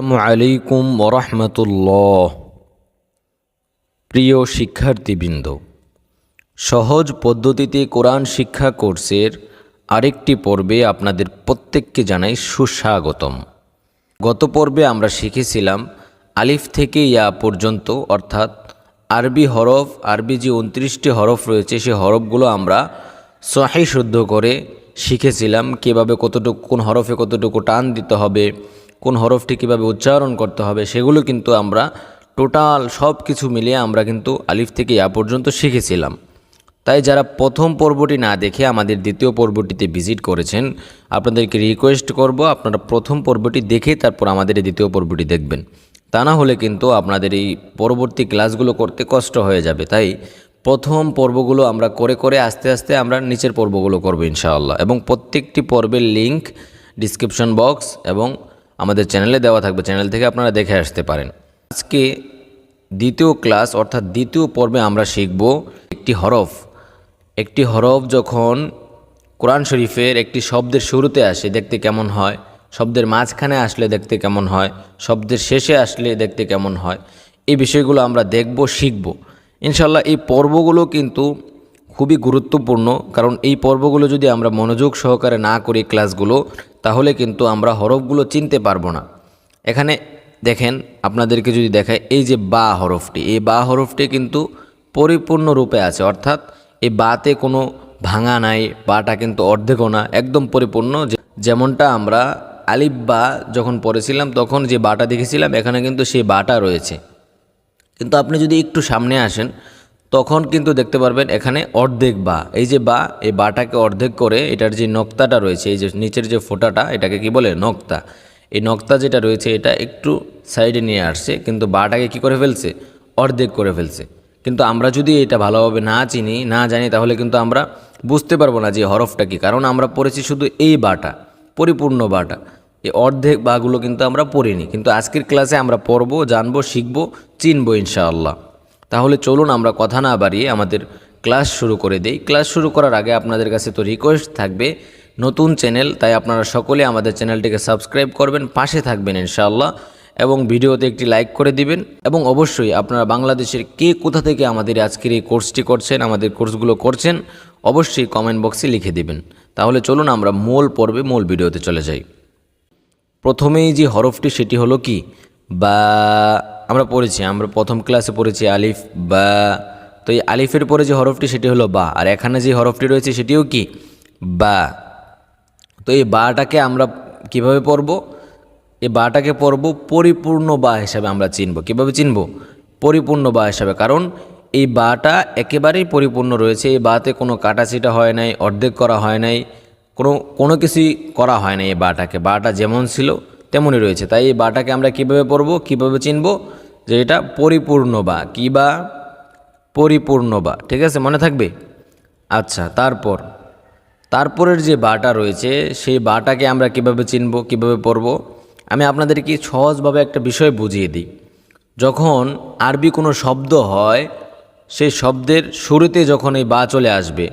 আসসালামু আলাইকুম ওরহমতুল্লাহ। প্রিয় শিক্ষার্থীবৃন্দ, সহজ পদ্ধতিতে কোরআন শিক্ষা কোর্সের আরেকটি পর্বে আপনাদের প্রত্যেককে জানাই সুস্বাগতম। গত পর্বে আমরা শিখেছিলাম আলিফ থেকে ইয়া পর্যন্ত, অর্থাৎ আরবি হরফ, আরবি যে উনত্রিশটি হরফ রয়েছে, সে হরফগুলো আমরা সহি শুদ্ধ করে শিখেছিলাম। কীভাবে কতটুকু, কোন হরফে কতটুকু টান দিতে হবে কোন হরফটি কীভাবে উচ্চারণ করতে হবে সেগুলো কিন্তু আমরা টোটাল সব কিছু মিলিয়ে আমরা কিন্তু আলিফ থেকে ইয়া পর্যন্ত শিখেছিলাম। তাই যারা প্রথম পর্বটি না দেখে আমাদের দ্বিতীয় পর্বটিতে ভিজিট করেছেন, আপনাদেরকে রিকোয়েস্ট করব আপনারা প্রথম পর্বটি দেখে তারপর আমাদের এই দ্বিতীয় পর্বটি দেখবেন। তা না হলে কিন্তু আপনাদের এই পরবর্তী ক্লাসগুলো করতে কষ্ট হয়ে যাবে। তাই প্রথম পর্বগুলো আমরা করে করে আস্তে আস্তে আমরা নিচের পর্বগুলো করব ইনশাআল্লাহ। এবং প্রত্যেকটি পর্বের লিংক ডিসক্রিপশন বক্স এবং আমাদের চ্যানেলে দেওয়া থাকবে। চ্যানেল থেকে আপনারা দেখে আসতে পারেন। আজকে দ্বিতীয় ক্লাস অর্থাৎ দ্বিতীয় পর্বে আমরা শিখব একটি হরফ। একটি হরফ যখন কোরআন শরীফের একটি শব্দের শুরুতে আসে, দেখতে কেমন হয়? শব্দের মাঝখানে আসলে দেখতে কেমন হয়? শব্দের শেষে আসলে দেখতে কেমন হয়? এই বিষয়গুলো আমরা দেখব, শিখব। ইনশাল্লাহ এই পর্বগুলো কিন্তু খুবই গুরুত্বপূর্ণ, কারণ এই পর্বগুলো যদি আমরা মনোযোগ সহকারে না করি ক্লাসগুলো তাহলে কিন্তু আমরা হরফগুলো চিনতে পারব না। এখানে দেখেন, আপনাদেরকে যদি দেখায় এই যে বা হরফটি, এই বা হরফটি কিন্তু পরিপূর্ণ রূপে আছে। অর্থাৎ এই বাতে কোনো ভাঙা নাই, বাটা কিন্তু অর্ধেকও না, একদম পরিপূর্ণ। যেমনটা আমরা আলিফ বা যখন পড়েছিলাম, তখন যে বাটা দেখেছিলাম, এখানে কিন্তু সেই বাটা রয়েছে। কিন্তু আপনি যদি একটু সামনে আসেন তখন কিন্তু দেখতে পারবেন এখানে অর্ধেক বা। এই যে বা, এই বাটাকে অর্ধেক করে এটার যে নক্তাটা রয়েছে, এই যে নিচের যে ফোঁটাটা, এটাকে কি বলে? নক্তা। এই নক্তা যেটা রয়েছে, এটা একটু সাইডে নিয়ে আসছে, কিন্তু বাটাকে কি করে ফেলছে? অর্ধেক করে ফেলছে। কিন্তু আমরা যদি এটা ভালোভাবে না চিনি, না জানি, তাহলে কিন্তু আমরা বুঝতে পারব না যে হরফটা কি, কারণ আমরা পড়েছি শুধু এই বাটা, পরিপূর্ণ বাটা। এই অর্ধেক বাগুলো কিন্তু আমরা পড়িনি। কিন্তু আজকের ক্লাসে আমরা পড়ব, জানব, শিখব, চিনবো ইনশাআল্লাহ। তাহলে চলুন আমরা কথা না বাড়িয়ে আমাদের ক্লাস শুরু করে দেই। ক্লাস শুরু করার আগে আপনাদের কাছে তো রিকোয়েস্ট থাকবে, নতুন চ্যানেল তাই আপনারা সকলে আমাদের চ্যানেলটিকে সাবস্ক্রাইব করবেন, পাশে থাকবেন ইনশাআল্লাহ, এবং ভিডিওতে একটি লাইক করে দিবেন, এবং অবশ্যই আপনারা বাংলাদেশের কে কোথা থেকে আমাদের আজকের এই কোর্সটি করছেন, আমাদের কোর্সগুলো করছেন, অবশ্যই কমেন্ট বক্সে লিখে দিবেন। তাহলে চলুন আমরা মূল পর্বে, মূল ভিডিওতে চলে যাই। প্রথমেই যে হরফটি, সেটি হলো কি? বা আমরা পড়েছি, আমরা প্রথম ক্লাসে পড়েছি আলিফ, বা। তো এই আলিফের পরে যে হরফটি, সেটি হলো বা। আর এখানে যে হরফটি রয়েছে, সেটিও কি? বা। তো এই বাটাকে আমরা কীভাবে পড়ব? এই বাটাকে পড়ব পরিপূর্ণ বা হিসাবে আমরা চিনব। কীভাবে চিনব? পরিপূর্ণ বা হিসাবে। কারণ এই বাটা একেবারেই পরিপূর্ণ রয়েছে। এই বাতে কোনো কাটাছিটা হয় নাই, অর্ধেক করা হয় নাই, কোনো কোনো কিছুই করা হয় নাই এই বাটাকে। বাটা যেমন ছিল, তেমনই রয়েছে। তাই এই বাটাকে আমরা কীভাবে পড়ব? কীভাবে চিনব? যে এটা পরিপূর্ণ বা, কি বা? পরিপূর্ণ বা, ঠিক আছে, মনে থাকবে? আচ্ছা তারপর, তারপরের যে বাটা রয়েছে, সেই বাটাকে আমরা কীভাবে চিনব, কীভাবে পড়ব আমি আপনাদেরকে সহজভাবে একটা বিষয় বুঝিয়ে দিই। যখন আরবি কোনো শব্দ হয়, সেই শব্দের শুরুতে যখন এই বা চলে আসবে,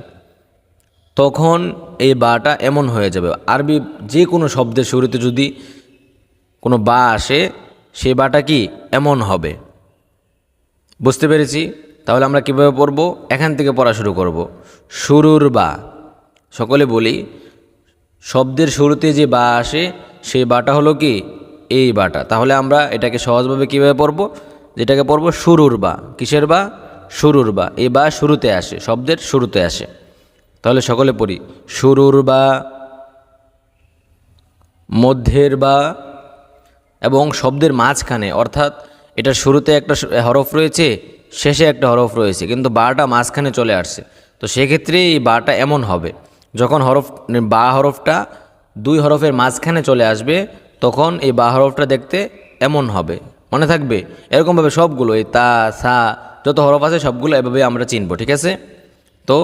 তখন এই বাটা এমন হয়ে যাবে। আরবি যে কোনো শব্দের শুরুতে যদি কোনো বা আসে সেই বাটা কি এমন হবে? বুঝতে পেরেছি? তাহলে আমরা কীভাবে পড়ব? এখান থেকে পড়া শুরু করব। শুরুর বা। সকলে বলি, শব্দের শুরুতে যে বা আসে, সেই বাটা হলো কি? এই বাটা। তাহলে আমরা এটাকে সহজভাবে কীভাবে পড়ব? যেটাকে পড়ব শুরুর বা। কিসের বা? শুরুর বা। এই বা শুরুতে আসে, শব্দের শুরুতে আসে। তাহলে সকলে পড়ি, শুরুর বা, মধ্যের বা এবং শব্দের মাঝখানে, অর্থাৎ এটার শুরুতে একটা হরফ রয়েছে, শেষে একটা হরফ রয়েছে, কিন্তু বাটা মাঝখানে চলে আসছে। তো সেক্ষেত্রে এই বাটা এমন হবে, যখন হরফ, বা হরফটা দুই হরফের মাঝখানে চলে আসবে, তখন এই বা হরফটা দেখতে এমন হবে। মনে থাকবে? এরকমভাবে সবগুলো, এই তা, সা, যত হরফ আছে সবগুলো এভাবে আমরা চিনব, ঠিক আছে? তো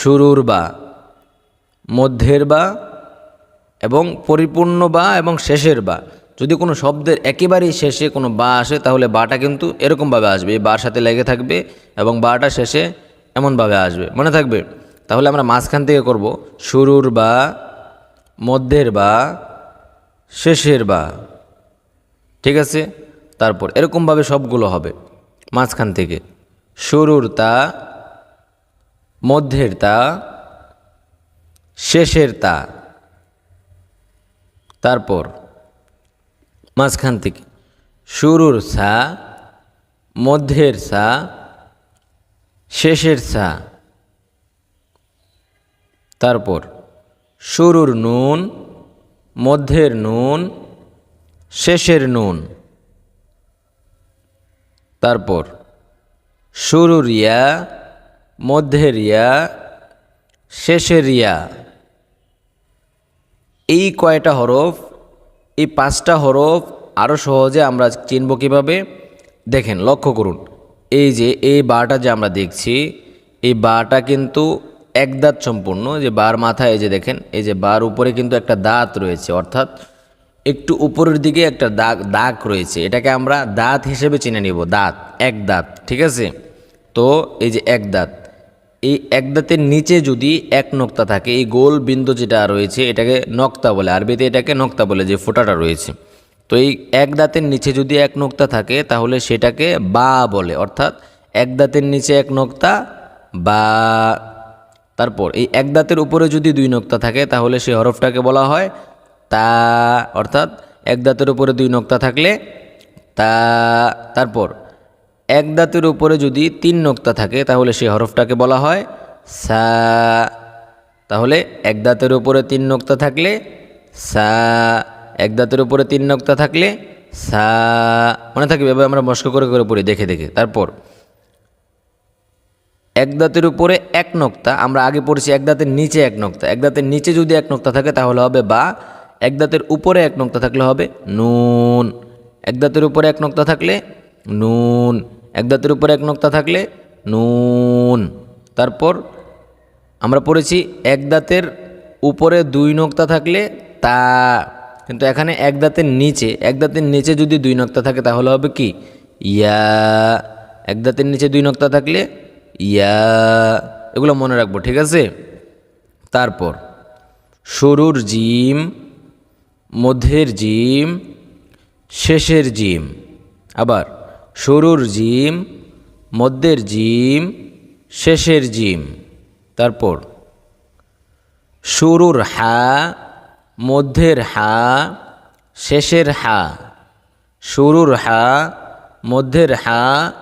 শুরুর বা, মধ্যের বা, এবং পরিপূর্ণ বা, এবং শেষের বা যদি কোনো শব্দের একেবারেই শেষে কোনো বা আসে, তাহলে বাটা কিন্তু এরকমভাবে আসবে। এই বার সাথে লেগে থাকবে এবং বাটা শেষে এমনভাবে আসবে। মনে থাকবে? তাহলে আমরা মাঝখান থেকে করব, শুরুর বা, মধ্যের বা, শেষের বা। ঠিক আছে? তারপর এরকমভাবে সবগুলো হবে মাঝখান থেকে। শুরুর তা, মধ্যের তা, শেষের তা। তারপর মাঝখান থেকে। শুরুর সা, মধ্যের সা, শেষের সা। তারপর শুরুর নুন, মধ্যের নুন, শেষের নুন। তারপর শুরুর ইয়া, মধ্যের ইয়া, শেষের ইয়া। এই কয়টা হরফ এই পাঁচটা হরফ আরও সহজে আমরা চিনব কীভাবে? দেখেন, লক্ষ্য করুন। এই যে, এই বাটা যে আমরা দেখছি, এই বাটা কিন্তু এক দাঁত সম্পূর্ণ। যে বার মাথায়, এই যে দেখেন, এই যে বার উপরে কিন্তু একটা দাঁত রয়েছে, অর্থাৎ একটু উপরের দিকে একটা দাগ দাগ রয়েছে। এটাকে আমরা দাঁত হিসেবে চিনে নিব, দাঁত, এক দাঁত, ঠিক আছে? তো এই যে এক দাঁত এই এক দাঁতের নিচে যদি এক নক্তা থাকে, এই গোল বিন্দু যেটা রয়েছে, এটাকে নক্তা বলে। আরবিতে এটাকে নক্তা বলে, যে ফোঁটাটা রয়েছে। তো এই এক দাঁতের নিচে যদি এক নক্তা থাকে, তাহলে সেটাকে বা বলে। অর্থাৎ এক দাঁতের নিচে এক নক্তা, বা তারপর এই এক দাঁতের উপরে যদি দুই নক্তা থাকে, তাহলে সেই হরফটাকে বলা হয় তা। অর্থাৎ এক দাঁতের উপরে দুই নক্তা থাকলে তা। তারপর এক দাঁতের উপরে যদি তিন নোক্তা থাকে, তাহলে সেই হরফটাকে বলা হয় সা। তাহলে এক দাঁতের উপরে তিন নোক্তা থাকলে সা, এক দাঁতের উপরে তিন নোক্তা থাকলে সা। মনে থাকবে এভাবে আমরা মস্ক করে করে পড়ি, দেখে দেখে। তারপর, এক দাঁতের উপরে এক নোক্তা, আমরা আগে পড়েছি এক দাঁতের নিচে এক নোক্তা। এক দাঁতের নিচে যদি এক নোক্তা থাকে, তাহলে হবে বা, এক দাঁতের উপরে এক নোক্তা থাকলে হবে নুন। এক দাঁতের উপরে এক নোক্তা থাকলে নুন। এক দাঁতের উপরে এক নক্তা থাকলে নুন। তারপর আমরা পড়েছি এক দাঁতের উপরে দুই নক্তা থাকলে তা। কিন্তু এখানে এক দাঁতের নিচে, এক দাঁতের নিচে যদি দুই নক্তা থাকে তাহলে হবে কি? ইয়া। এক দাঁতের নিচে দুই নক্তা থাকলে ইয়া। এগুলো মনে রাখব, ঠিক আছে? তারপর শুরুর জিম, মধ্যের জিম, শেষের জিম, আবার শুরুর জিম, মধ্যের জিম, শেষের জিম। তারপর, শুরুর হা, মধ্যের হা, শেষের হা। শুরুর হা, মধ্যের হা,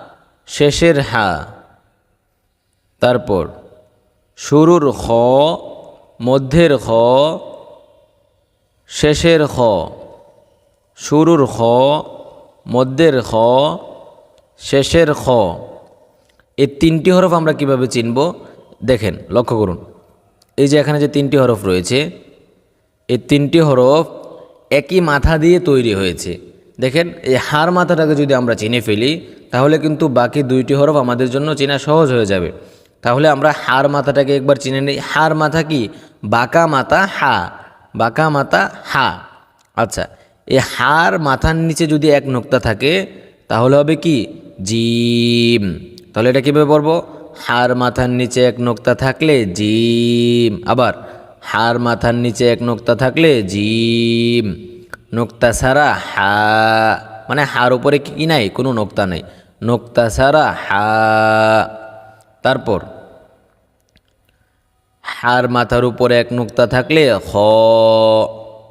শেষের হা। তারপর, শুরুর খ, মধ্যের খ, শেষের খ। শুরুর খ, মধ্যের খ শেষের খ। এই তিনটি হরফ আমরা কীভাবে চিনব? দেখেন, লক্ষ্য করুন। এই যে এখানে যে তিনটি হরফ রয়েছে, এই তিনটি হরফ একই মাথা দিয়ে তৈরি হয়েছে। দেখেন, এই হার মাথাটাকে যদি আমরা চিনে ফেলি, তাহলে কিন্তু বাকি দুইটি হরফ আমাদের জন্য চেনা সহজ হয়ে যাবে। তাহলে আমরা হার মাথাটাকে একবার চিনে নিই। হার মাথা কি? বাঁকা মাথা হা। বাঁকা মাথা হা। আচ্ছা এই হার মাথার নিচে যদি এক নোক্তা থাকে, তাহলে হবে কি? জিম। তাহলে এটা কীভাবে পড়ব? হার মাথার নিচে এক নোক্তা থাকলে জিম। আবার, হার মাথার নিচে এক নোক্তা থাকলে জিম। নোক্তা ছাড়া হা মানে হার উপরে কি নাই, কোনো নোক্তা নেই। নোক্তা ছাড়া হা। তারপর, হার মাথার উপরে এক নোক্তা থাকলে খ।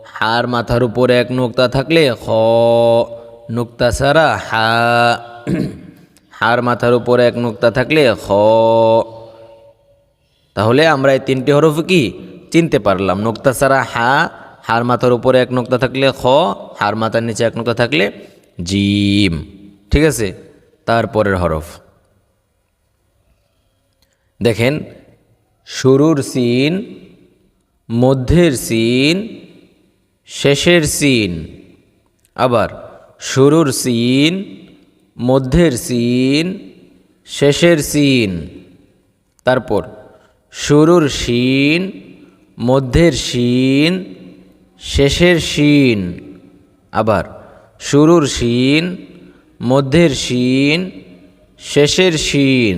হার মাথার উপরে এক নোক্তা থাকলে খ। নোক্তা ছাড়া হা হার মাথার উপরে এক নোক্তা থাকলে খ। তাহলে আমরা এই তিনটি হরফ কি? চিনতে পারলাম। নোক্তা ছাড়া হা হার মাথার উপরে এক নোক্তা থাকলে খ হার মাথার নিচে এক নোক্তা থাকলে জিম। ঠিক আছে? তারপরের হরফ। দেখেন, শুরুর সিন, মধ্যের সিন, শেষের সিন। আবার শুরুর সিন, মধ্যের সিন, শেষের সিন। তারপর শুরুর শিন মধ্যের শিন শেষের শিন আবার শুরুর শিন মধ্যের শিন শেষের শিন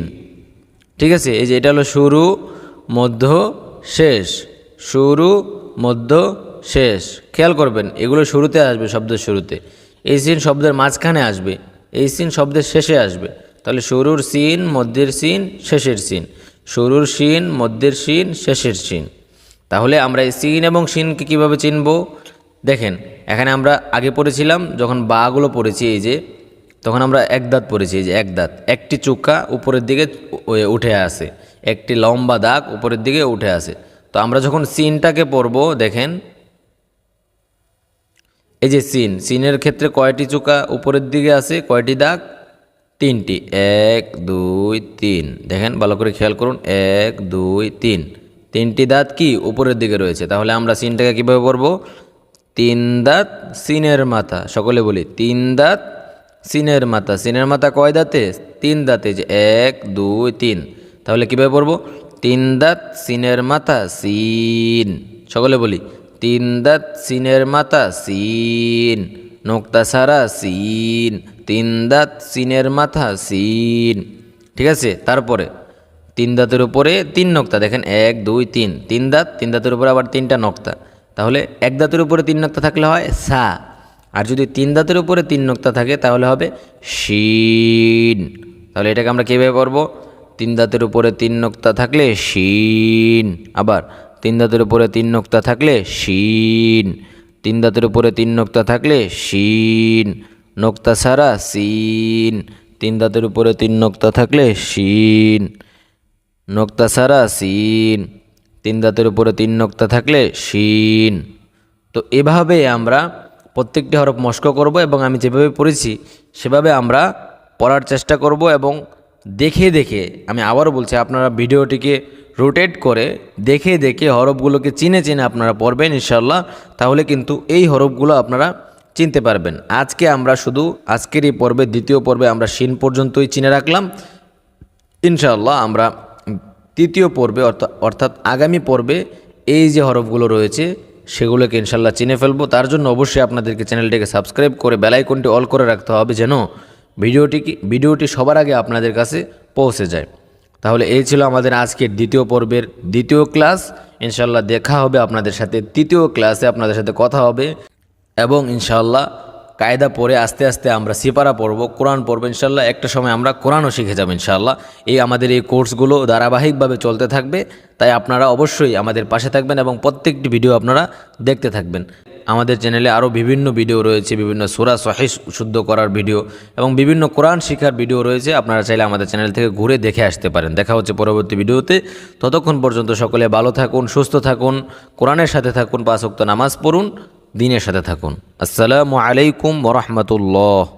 ঠিক আছে, এই যে এটা হলো শুরু, মধ্য, শেষ। শুরু, মধ্য, শেষ। খেয়াল করবেন, এগুলো শুরুতে আসবে শব্দের শুরুতে। এই সিন শব্দের মাঝখানে আসবে, এই সিন শব্দের শেষে আসবে। তাহলে শুরুর সিন, মধ্যের সিন, শেষের সিন। শুরুর সিন, মধ্যের সিন, শেষের সিন। তাহলে আমরা এই সিন এবং সিনকে কীভাবে চিনব? দেখেন, এখানে আমরা আগে পড়েছিলাম, যখন বাগুলো পড়েছি, এই যে, তখন আমরা এক দাঁত পড়েছি, এই যে এক দাঁত। একটি চুক্কা উপরের দিকে উঠে আসে। একটি লম্বা দাগ উপরের দিকে উঠে আসে। তো আমরা যখন সিনটাকে পড়ব, দেখেন এই যে সিন, সিনের ক্ষেত্রে কয়টি চুকা উপরের দিকে আছে? কয়টি দাগ? তিনটি। এক, দুই, তিন। দেখেন, ভালো করে খেয়াল করুন। এক, দুই, তিন। তিনটি দাঁত কি উপরের দিকে রয়েছে? তাহলে আমরা সিনটাকে কীভাবে পড়ব? তিন দাঁত সিনের মাথা। সকলে বলি, তিন দাঁত সিনের মাথা। সিনের মাথা কয় দাঁতে? তিন দাঁতে। যে এক, দুই, তিন। তাহলে কীভাবে পড়ব? তিন দাঁত সিনের মাথা, সিন। সকলে বলি তিন দাঁত সিনের মাথা সিন, নোক্তা সারা সিন, তিন দাঁত সিনের মাথা সিন। ঠিক আছে? তারপরে তিন দাঁতের উপরে তিন নক্তা। দেখেন, এক, দুই, তিন। তিন দাঁত, তিন দাঁতের উপরে আবার তিনটা নক্তা। তাহলে এক দাঁতের উপরে তিন নক্তা থাকলে হয় সা। আর যদি তিন দাঁতের উপরে তিন নক্তা থাকে, তাহলে হবে শিন। তাহলে এটাকে আমরা কীভাবে পড়ব? তিন দাঁতের উপরে তিন নক্তা থাকলে শিন। আবার তিন দাঁতের উপরে তিন নোক্তা থাকলে শিন। তিন দাঁতের উপরে তিন নোক্তা থাকলে শিন। নোক্তা ছাড়া সিন। তিন দাঁতের উপরে তিন নোক্তা থাকলে শিন। নোক্তা ছাড়া সিন। তিন দাঁতের উপরে তিন নোক্তা থাকলে শিন। তো এভাবে আমরা প্রত্যেকটি হরফ মস্ক করব এবং আমি যেভাবে পড়েছি, সেভাবে আমরা পড়ার চেষ্টা করব এবং দেখে দেখে, আমি আবারও বলছি, আপনারা ভিডিওটিকে রোটেট করে দেখে দেখে হরফগুলোকে চিনে চিনে আপনারা পড়বেন ইনশাল্লাহ তাহলে কিন্তু এই হরফগুলো আপনারা চিনতে পারবেন। আজকে আমরা শুধু আজকের এই পর্বে, দ্বিতীয় পর্বে আমরা শিন পর্যন্তই চিনে রাখলাম। ইনশাআল্লাহ আমরা তৃতীয় পর্বে অর্থা- অর্থাৎ আগামী পর্বে এই যে হরফগুলো রয়েছে, সেগুলোকে ইনশাল্লাহ চিনে ফেলব। তার জন্য অবশ্যই আপনাদেরকে চ্যানেলটিকে সাবস্ক্রাইব করে বেলাইকনটি অল করে রাখতে হবে যেন ভিডিওটি ভিডিওটি সবার আগে আপনাদের কাছে পৌঁছে যায়। তাহলে এই ছিল আমাদের আজকের দ্বিতীয় পর্বের দ্বিতীয় ক্লাস। ইনশাল্লাহ দেখা হবে আপনাদের সাথে তৃতীয় ক্লাসে আপনাদের সাথে কথা হবে এবং ইনশাল্লাহ কায়দা পড়ে আস্তে আস্তে আমরা সিপারা পড়ব, কোরআন পড়ব। ইনশাল্লাহ একটা সময় আমরা কোরআনও শিখে যাব ইনশাল্লাহ এই আমাদের এই কোর্সগুলো ধারাবাহিকভাবে চলতে থাকবে, তাই আপনারা অবশ্যই আমাদের পাশে থাকবেন এবং প্রত্যেকটি ভিডিও আপনারা দেখতে থাকবেন। আমাদের চ্যানেলে আরও বিভিন্ন ভিডিও রয়েছে, বিভিন্ন সুরা সহিস শুদ্ধ করার ভিডিও এবং বিভিন্ন কোরআন শিখার ভিডিও রয়েছে। আপনারা চাইলে আমাদের চ্যানেল থেকে ঘুরে দেখে আসতে পারেন। দেখা হচ্ছে পরবর্তী ভিডিওতে। ততক্ষণ পর্যন্ত সকলে ভালো থাকুন, সুস্থ থাকুন, কোরআনের সাথে থাকুন পাঁচক্ত নামাজ পড়ুন, দিনের সাথে থাকুন। আসসালামু আলাইকুম ওরহমতুল্লাহ